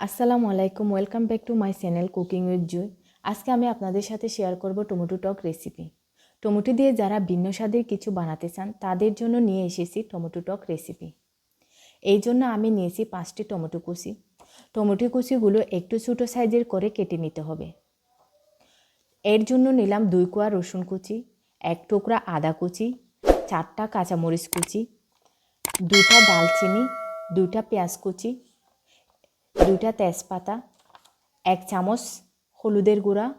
আসসালামু আলাইকুম, welcome back to my channel cooking with Jui. আজকে আমি আপনাদের সাথে শেয়ার করব টমেটো টক রেসিপি। টমেটো দিয়ে যারা ভিন্ন স্বাদের কিছু বানাতে চান, তাদের জন্য নিয়ে এসেছি টমেটো টক রেসিপি। এই জন্য আমি নিয়েছি পাঁচটি টমেটো কুচি। টমেটো কুচিগুলো একটু ছোটো সাইজের করে কেটে নিতে হবে। এর জন্য নিলাম দুই কোয়া রসুন কুচি, এক টুকরা আদা কুচি, চারটা কাঁচামরিচ কুচি দুটা দালচিনি দুটা পেঁয়াজ কুচি দুটা তেজপাতা, এক চামচ হলুদের গুঁড়া,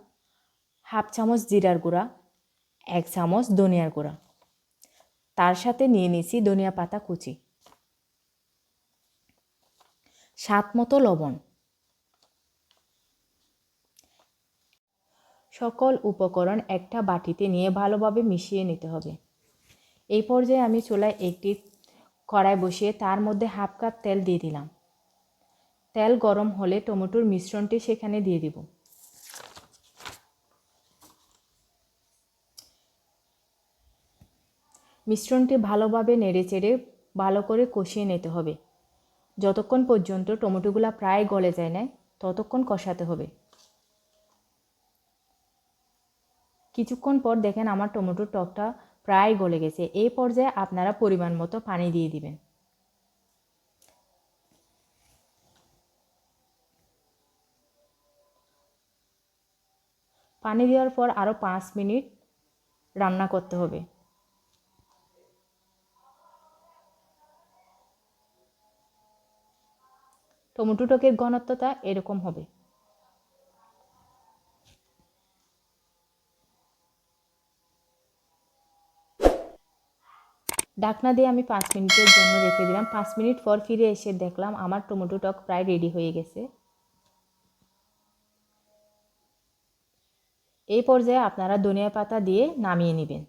হাফ চামচ জিরার গুঁড়া, এক চামচ ধনিয়ার গুঁড়া। তার সাথে নিয়ে নিয়েছি ধনিয়া পাতা কুচি। স্বাদ মতো লবণ। সকল উপকরণ একটা বাটিতে নিয়ে ভালোভাবে মিশিয়ে নিতে হবে। এই পর্যায়ে আমি চুলায় একটি কড়াই বসিয়ে তার মধ্যে হাফ কাপ তেল দিয়ে দিলাম। তেল গরম হলে টমেটোর মিশ্রণটি সেখানে দিয়ে দিব। মিশ্রণটি ভালোভাবে নেড়ে চেড়ে ভালো করে কষিয়ে নিতে হবে। যতক্ষণ পর্যন্ত টমেটোগুলো প্রায় গলে যায় না, ততক্ষণ কষাতে হবে। কিছুক্ষণ পর দেখেন আমার টমেটোর টকটা প্রায় গলে গেছে। এই পর্যায়ে আপনারা পরিমাণ মতো পানি দিয়ে দিবেন। পানি দেওয়ার পর আরও পাঁচ মিনিট রান্না করতে হবে। টমেটো টকের ঘনত্বটা এরকম হবে। ডাকনা দিয়ে আমি পাঁচ মিনিটের জন্য রেখে দিলাম। পাঁচ মিনিট পর ফিরে এসে দেখলাম আমার টমেটো টক প্রায় রেডি হয়ে গেছে। এই পর্যায়ে আপনারা ধনিয়া পাতা দিয়ে নামিয়ে নেবেন।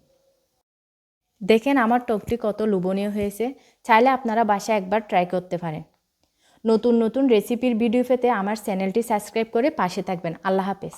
দেখেন আমার টকটি কত লোভনীয় হয়েছে। চাইলে আপনারা বাসায় একবার ট্রাই করতে পারেন। নতুন নতুন রেসিপির ভিডিও পেতে আমার চ্যানেলটি সাবস্ক্রাইব করে পাশে থাকবেন। আল্লাহ হাফেজ।